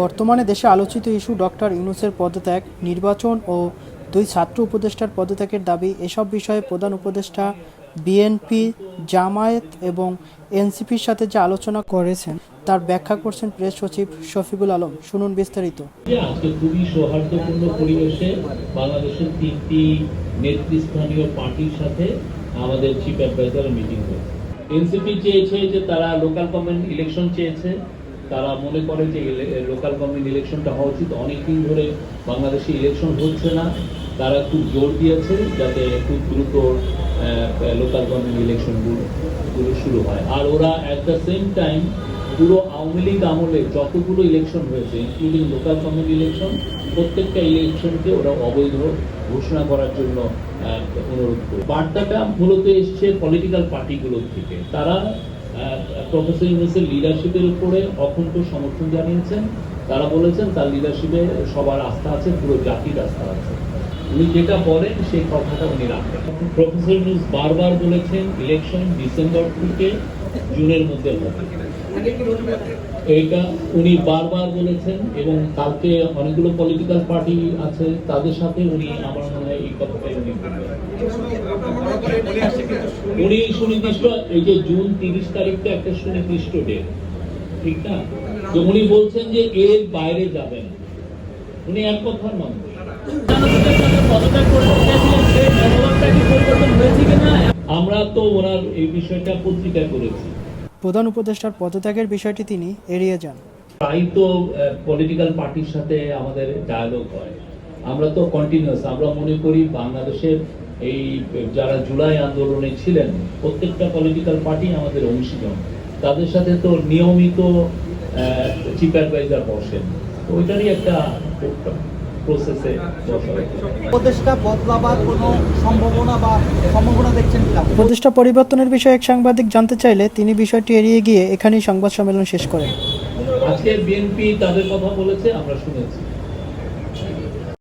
বর্তমানে দেশে আলোচিত ইস্যু ডক্টর ইউনুসের পদত্যাগ, নির্বাচন ও দুই ছাত্র উপদেষ্টার পদত্যাগের দাবি, এসব বিষয়ে প্রধান উপদেষ্টা বিএনপি, জামায়াত এবং এনসিপির সাথে যে আলোচনা করেছেন, তার ব্যাখ্যা করছেন প্রেস সচিব শফিকুল আলম। শুনুন বিস্তারিত। আজকে খুবই সৌহার্দ্যপূর্ণ পরিবেশে বাংলাদেশের তিনটি নেতৃস্থানীয় পার্টির সাথে আমাদের চিফ অ্যাডভাইজার মিটিং হয়েছে। এনসিপি চেয়েছে যে তারা লোকাল গভর্নমেন্ট ইলেকশন চেয়েছে। তারা মনে করে যে লোকাল গভর্নমেন্ট ইলেকশনটা হওয়া উচিত। অনেকদিন ধরে বাংলাদেশে ইলেকশন হচ্ছে না। তারা খুব জোর দিয়েছে যাতে খুব দ্রুত লোকাল গভর্নমেন্ট ইলেকশনগুলো গুলো শুরু হয়। আর ওরা অ্যাট দ্য সেম টাইম পুরো আওয়ামী লীগ আমলে যতগুলো ইলেকশন হয়েছে ইনক্লুডিং লোকাল গভর্নমেন্ট ইলেকশন প্রত্যেকটা ইলেকশনকে ওরা অবৈধ ঘোষণা করার জন্য অনুরোধ করে। বার্তাটা মূলত এসছে পলিটিক্যাল পার্টিগুলোর থেকে তারা প্রফেসর ইউনুসের লিডারশিপের উপরে অখণ্ড সমর্থন জানিয়েছেন। তারা বলেছেন, তার লিডারশিপে সবার আস্থা আছে, পুরো জাতির আস্থা আছে। উনি যেটা বলেন, সেই কথাটা উনি রাখেন। প্রফেসর ইউনুস বারবার বলেছেন ইলেকশন ডিসেম্বর থেকে জুনের মধ্যে হবে। এইটা উনি বারবার বলেছেন এবং কালকে অনেকগুলো পলিটিক্যাল পার্টি আছে, তাদের সাথে উনি আমার মনে হয় এই কথাটাই উনি বলবেন উনি সুনির্দিষ্ট এই যে জুন তিরিশ তারিখটা একটা সুনির্দিষ্ট ডেট ঠিক না? তো উনি বলছেন যে এর বাইরে যাবেন উনি এক কথার মানুষ। আমরা তো ওনার এই বিষয়টা পত্রিকায় করেছি। প্রধান উপদেষ্টার পদত্যাগের বিষয়টি তিনি এড়িয়ে যান। প্রায় তো পলিটিক্যাল পার্টির সাথে আমাদের ডায়ালগ হয়। আমরা তো কন্টিনিউয়াস আমরা মনে করি বাংলাদেশের এই যারা জুলাই আন্দোলনে ছিলেন প্রত্যেকটা পলিটিক্যাল পার্টি আমাদের অংশীজন। তাদের সাথে তো নিয়মিত চিফ অ্যাডভাইজার বসেন। তো ওইটারই একটা প্রসেসে। উপদেশটা বদলাবার কোনো সম্ভাবনা বা সম্ভাবনা দেখছেন উপদেষ্টা পরিবর্তনের বিষয়ে এক সাংবাদিক জানতে চাইলে তিনি বিষয়টি এড়িয়ে গিয়ে এখানেই সংবাদ সম্মেলন শেষ করেন। আজকে বিএনপি তাদের কথা বলেছে আমরা শুনেছি।